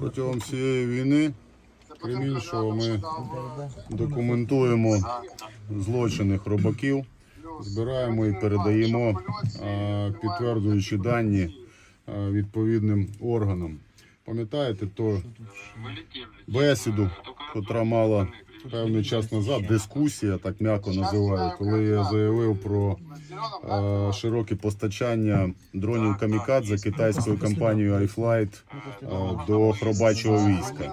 Протягом всієї війни, крім іншого, ми документуємо злочини хробаків, збираємо і передаємо, підтверджуючі дані відповідним органам. Пам'ятаєте то бесіду, котра мала певний час назад, дискусія, так м'яко називаю, коли я заявив про е, широке постачання дронів камікадзе китайською компанією iFlight е, до хробачого війська.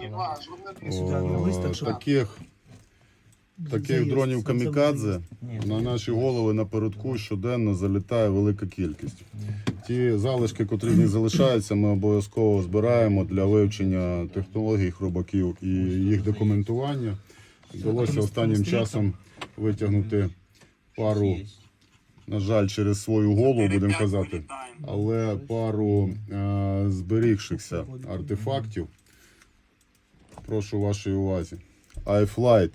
О, таких таких дронів камікадзе на наші голови напередку щоденно залітає велика кількість. Ті залишки, котрі в них залишаються, ми обов'язково збираємо для вивчення технологій хробаків і їх документування. Вдалося останнім часом витягнути пару, на жаль, через свою голову, будемо казати, але пару е, зберігшихся артефактів. Прошу вашої увазі. iFlight.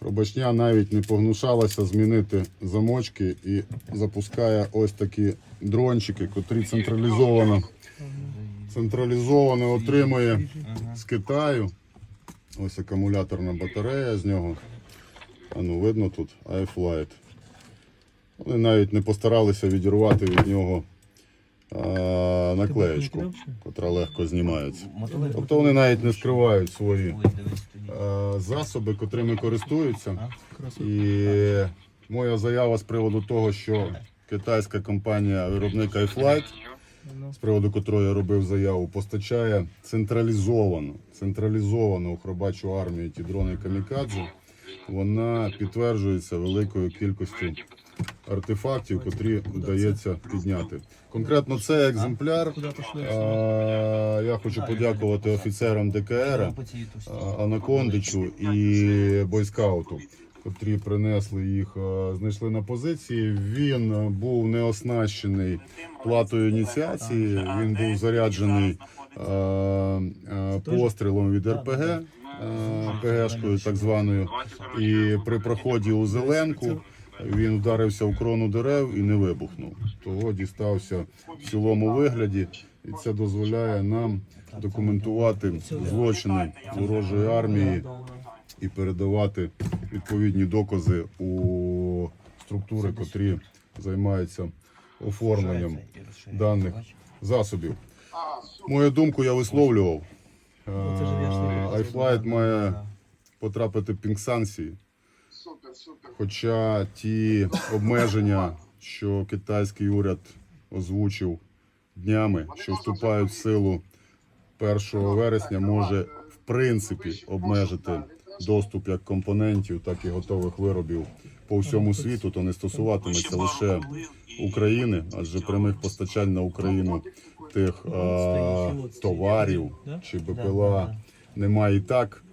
Робочня навіть не погнушалася змінити замочки і запускає ось такі дрончики, котрі централізовано, централізовано отримує з Китаю. Ось акумуляторна батарея з нього. А ну видно тут iFlight. Вони навіть не постаралися відірвати від нього а, наклеєчку, котра легко знімається. Тобто вони навіть не скривають свої е, засоби, котрими користуються. І моя заява з приводу того, що китайська компанія виробник iFlight, з приводу котрої я робив заяву, постачає централізовано, централізовано у хробачу армію ті дрони камікадзе, вона підтверджується великою кількістю артефактів, котрі вдається підняти. Конкретно цей екземпляр. е, Я хочу подякувати офіцерам ДКР, а, Анакондичу і бойскауту, котрі принесли їх, е, знайшли на позиції. Він е, був не оснащений платою ініціації. Він був заряджений е, пострілом від РПГ, ПГшкою так званою. І при проході у зеленку. Він вдарився в крону дерев і не вибухнув. Того дістався в цілому вигляді, і це дозволяє нам документувати злочини ворожої армії і передавати відповідні докази у структури, котрі займаються оформленням даних засобів. Мою думку я висловлював. Е, iFlight має потрапити в пінк санкції. Хоча ті обмеження, що китайський уряд озвучив днями, що вступають в силу 1 вересня, може в принципі обмежити доступ як компонентів, так і готових виробів по всьому світу, то не стосуватиметься лише України, адже прямих постачань на Україну тих е, товарів чи БПЛА немає і так.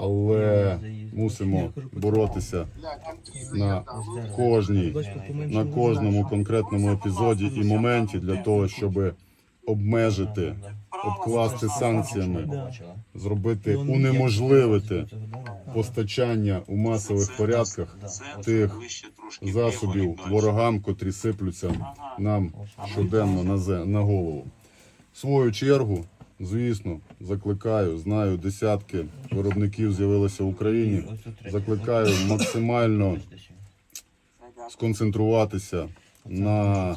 Але мусимо боротися на кожній, на кожному конкретному епізоді і моменті для того, щоб обмежити, обкласти санкціями, зробити унеможливити постачання у масових порядках тих засобів ворогам, котрі сиплються нам щоденно на голову. В свою чергу, звісно, закликаю, знаю, десятки виробників з'явилися в Україні. Закликаю максимально сконцентруватися на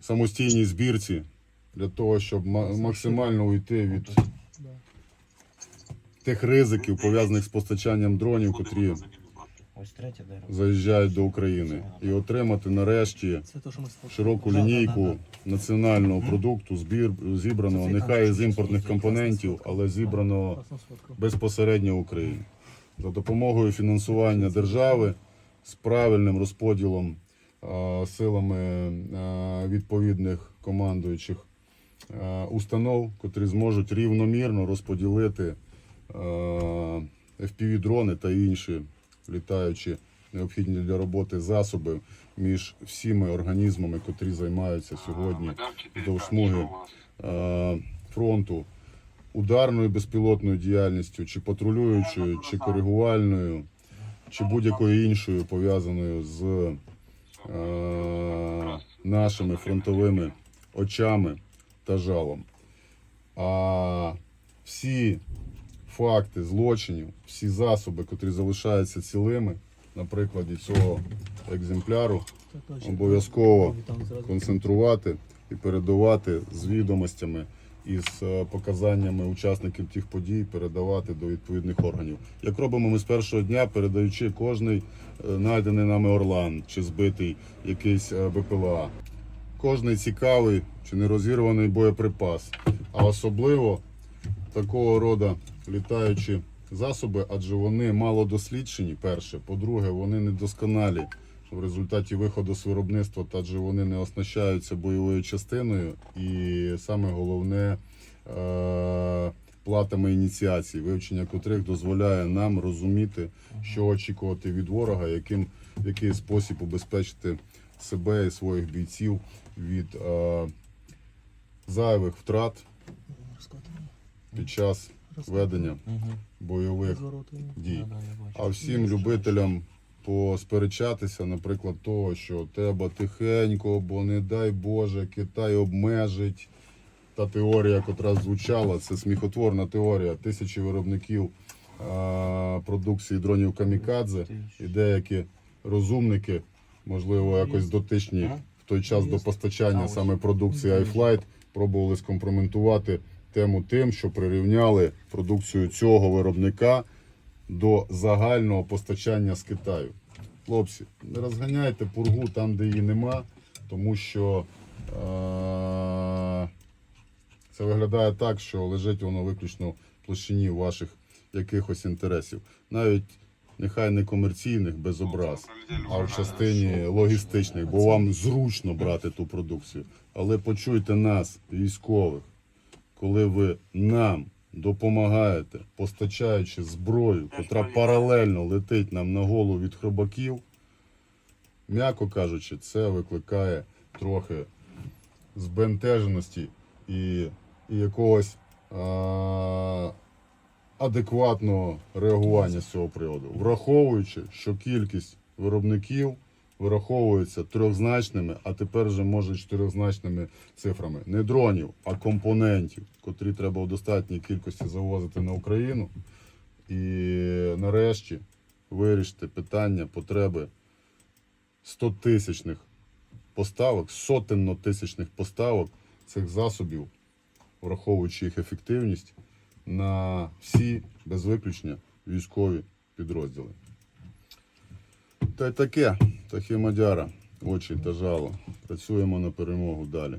самостійній збірці для того, щоб максимально уйти від тих ризиків, пов'язаних з постачанням дронів, котрі заїжджають до України, і отримати нарешті широку лінійку національного продукту, збір зібраного нехай з імпортних компонентів, але зібраного безпосередньо в Україні. За допомогою фінансування держави з правильним розподілом силами відповідних командуючих установ, котрі зможуть рівномірно розподілити fpv дрони та інші літаючі необхідні для роботи засоби між всіми організмами, котрі займаються сьогодні вздовж смуги е, фронту ударною безпілотною діяльністю, чи патрулюючою, чи коригувальною, чи будь-якою іншою пов'язаною з е, нашими фронтовими очами та жалом. А всі факти злочинів, всі засоби, котрі залишаються цілими, на прикладі цього екземпляру, обов'язково концентрувати і передавати з відомостями і з е, показаннями учасників тих подій, передавати до відповідних органів. Як робимо ми з першого дня, передаючи кожний е, знайдений нами орлан чи збитий якийсь е, БПЛА, кожний цікавий чи нерозірваний боєприпас, а особливо такого роду літаючі засоби, адже вони мало досліджені, перше. По-друге, вони недосконалі в результаті виходу з виробництва, та адже вони не оснащаються бойовою частиною, і саме головне е- платами ініціації, вивчення котрих дозволяє нам розуміти, що очікувати від ворога, яким, в який спосіб убезпечити себе і своїх бійців від е- зайвих втрат під час ведення бойових дій. А всім любителям посперечатися, наприклад, того, що треба тихенько, бо не дай Боже, Китай обмежить. Та теорія, котра звучала, це сміхотворна теорія. Тисячі виробників а, продукції дронів Камікадзе і деякі розумники, можливо, якось дотичні той час до постачання саме продукції iFlight, пробували скомпроментувати тему тим, що прирівняли продукцію цього виробника до загального постачання з Китаю. Хлопці, не розганяйте пургу там, де її нема, тому що е- це виглядає так, що лежить воно виключно в площині ваших якихось інтересів. Навіть нехай не комерційних без образ, а в частині логістичних, бо вам зручно брати ту продукцію. Але почуйте нас, військових, коли ви нам допомагаєте, постачаючи зброю, котра паралельно летить нам на голову від хробаків, м'яко кажучи, це викликає трохи збентеженості і, і якогось а, адекватного реагування з цього приводу, враховуючи, що кількість виробників вираховується трьохзначними, а тепер вже може чотирьохзначними цифрами. Не дронів, а компонентів, котрі треба в достатній кількості завозити на Україну. І нарешті вирішити питання потреби 100-тисячних поставок, сотенно-тисячних поставок цих засобів, враховуючи їх ефективність на всі без виключення військові підрозділи. Та й таке, тахімадяра, очі та жало. Працюємо на перемогу далі.